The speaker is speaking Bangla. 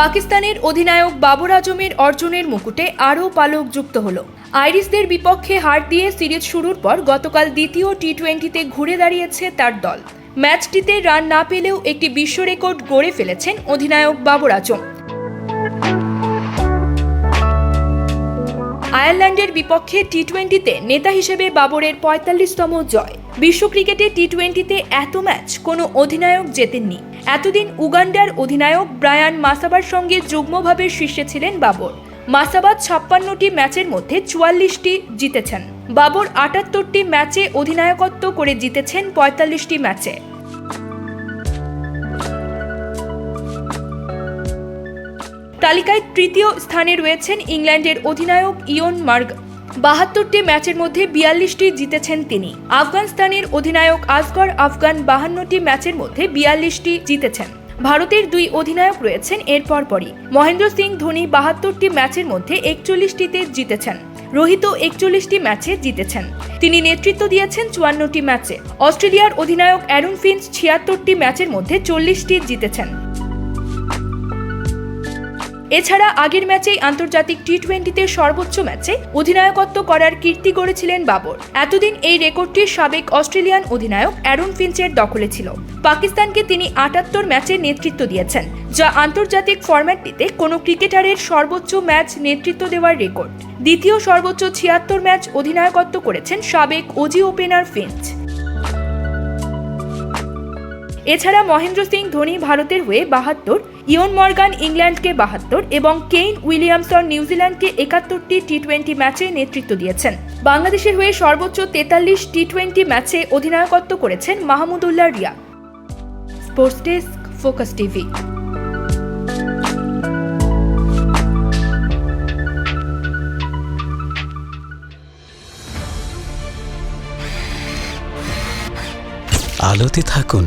পাকিস্তানের অধিনায়ক বাবর আজমের অর্জনের মুকুটে আরও পালক যুক্ত হল। আইরিশদের বিপক্ষে হার দিয়ে সিরিজ শুরুর পর গতকাল দ্বিতীয় টি টোয়েন্টিতে ঘুরে দাঁড়িয়েছে তার দল। ম্যাচটিতে রান না পেলেও একটি বিশ্ব রেকর্ড গড়ে ফেলেছেন অধিনায়ক বাবর আজম। আয়ারল্যান্ডের বিপক্ষে টি টোয়েন্টিতে নেতা হিসেবে বাবরের পঁয়তাল্লিশতম জয়। বিশ্ব ক্রিকেটে টি টোয়েন্টিতে এত ম্যাচ কোনো অধিনায়ক জেতেননি। এতদিন উগান্ডার অধিনায়ক ব্রায়ান মাসাবার সঙ্গে যুগ্মভাবে শীর্ষে ছিলেন বাবর। মাসাবাদ ছাপ্পান্নটি ম্যাচের মধ্যে চুয়াল্লিশটি জিতেছেন। বাবর আটাত্তরটি ম্যাচে অধিনায়কত্ব করে জিতেছেন পঁয়তাল্লিশটি ম্যাচে। তালিকায় তৃতীয় স্থানে রয়েছেন ইংল্যান্ডের অধিনায়ক ইয়ন মার্গ। বাহাত্তরটি ম্যাচের মধ্যে বিয়াল্লিশটি জিতেছেন তিনি। আফগানিস্তানের অধিনায়ক আসগর আফগান বাহান্নটি ম্যাচের মধ্যে বিয়াল্লিশটি জিতেছেন। ভারতের দুই অধিনায়ক রয়েছেন এর পরপরই। মহেন্দ্র সিং ধোনি বাহাত্তরটি ম্যাচের মধ্যে একচল্লিশটিতে জিতেছেন। রোহিত একচল্লিশটি ম্যাচে জিতেছেন। তিনি নেতৃত্ব দিয়েছেন চুয়ান্নটি ম্যাচে। অস্ট্রেলিয়ার অধিনায়ক অ্যারন ফিন্স ছিয়াত্তরটি ম্যাচের মধ্যে চল্লিশটি জিতেছেন। এছাড়া আগের ম্যাচেই আন্তর্জাতিক টি টোয়েন্টিতে সর্বোচ্চ ম্যাচে অধিনায়কত্ব করার কীর্তি গড়েছিলেন বাবর। এতদিন এই রেকর্ডটি সাবেক অস্ট্রেলিয়ান অধিনায়ক অ্যারন ফিঞ্চের দখলে ছিল। পাকিস্তানকে তিনি আটাত্তর ম্যাচে নেতৃত্ব দিয়েছেন, যা আন্তর্জাতিক ফরম্যাটটিতে কোনো ক্রিকেটারের সর্বোচ্চ ম্যাচ নেতৃত্ব দেওয়ার রেকর্ড। দ্বিতীয় সর্বোচ্চ ছিয়াত্তর ম্যাচ অধিনায়কত্ব করেছেন সাবেক ওজি ওপেনার ফিঞ্চ। এছাড়া মহেন্দ্র সিং ধোনি ভারতের হয়ে বাহাত্তর, ইয়ন মর্গান ইংল্যান্ডকে বাহাত্তর এবং কেইন উইলিয়ামসন নিউজিল্যান্ডকে একাত্তরটি টি টোয়েন্টি ম্যাচে নেতৃত্ব দিয়েছেন। বাংলাদেশের হয়ে সর্বোচ্চ তেতাল্লিশ টি টোয়েন্টি ম্যাচে অধিনায়কত্ব করেছেন Mahmudullah Riyad. Sports desk, Focus TV. আলোতে থাকুন।